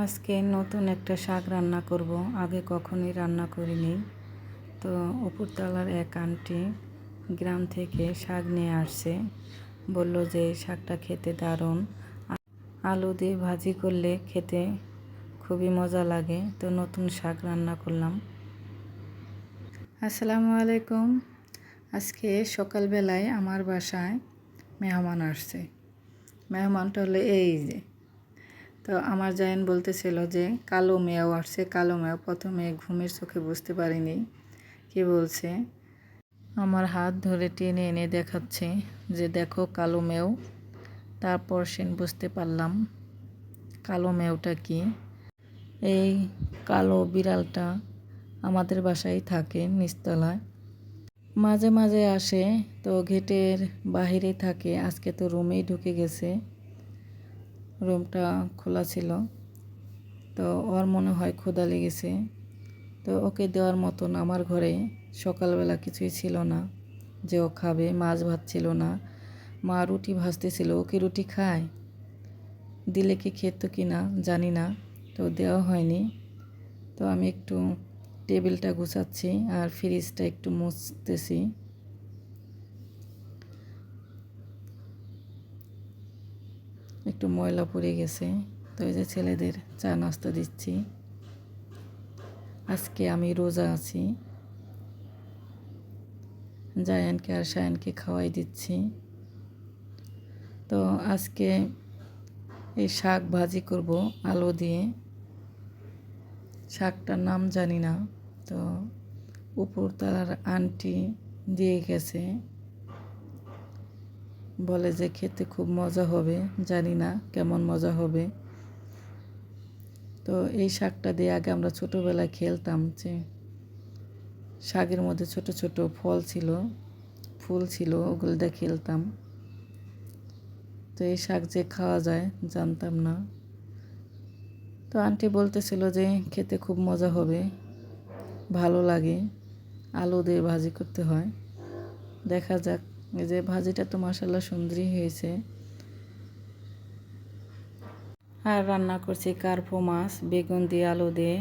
আজকে নতুন একটা শাক রান্না করব। আগে কখনোই রান্না করিনি। তো উপরতলার এক আন্টি গ্রাম থেকে শাক নিয়ে আসছে। বলল যে শাকটা খেতে দারুণ। আলু দিয়ে ভাজি করলে খেতে খুবই মজা লাগে। তো নতুন শাক রান্না করলাম। আসসালামু আলাইকুম। আজকে সকালবেলায় আমার বাসায় মেহমান আসছে। মেহমানটা হলো এই যে তো আমার জায়েন বলতেছিল যে, কালো মেয়েও আসছে, কালো মেয়েও। প্রথমে ঘুমের চোখে বুঝতে পারিনি। কি বলছে? আমার হাত ধরে টেনে এনে দেখাচ্ছে যে, দেখো, কালো মেয়েও। তারপর সেন বুঝতে পারলাম, কালো মেয়েটা কি? এই কালো বিড়ালটা আমাদের বাসায় থাকে নিচতলায়। মাঝে মাঝে আসে, তো গেটের বাহিরে থাকে। আজকে তো রুমেই ঢুকে গেছে। রুমটা খোলা ছিল। তো ওর মনে হয় ক্ষুধা লেগেছে। তো ওকে দেওয়ার মতন আমার ঘরে সকালবেলা কিছুই ছিল না। যে ও খাবে, মাছ ভাত ছিল না। মা রুটি ভাজতেছিল, ওকে রুটি খায়? দিলে কি খেত কি না, জানি না। তো দেওয়া হয়নি। তো আমি একটু টেবিলটা গুছাচ্ছি আর ফ্রিজটা একটু মুছতেছি। একটু ময়লা পড়ে গেছে। তো এই যে ছেলেদের চা নাস্তা দিচ্ছি। আজকে আমি রোজা আছি। জায়ানকে আর সায়ানকে খাওয়াই দিচ্ছি। তো আজকে এই শাক ভাজি করব, আলু দিয়ে। শাকটার নাম জানি না। তো উপরতলার আন্টি দিয়ে গেছে। বলে যে খেতে খুব মজা হবে, জানি না কেমন মজা হবে। তো এই শাকটা দিয়ে আগে আমরা ছোটোবেলায় খেলতাম যে শাকের মধ্যে ছোট ছোট ফল ছিল, ফুল ছিল, ওগুলো দিয়ে খেলতাম। তো এই শাক যে খাওয়া যায়, জানতাম না। তো আন্টি বলতেছিল যে খেতে খুব মজা হবে, ভালো লাগে, আলু দিয়ে ভাজি করতে হয়। দেখা যাক যে ভাজিটা তো মাসাল্লাহ সুন্দরই হয়েছে। আর রান্না করছি কার্পো মাছ, বেগুন দিয়ে আলু দিয়ে।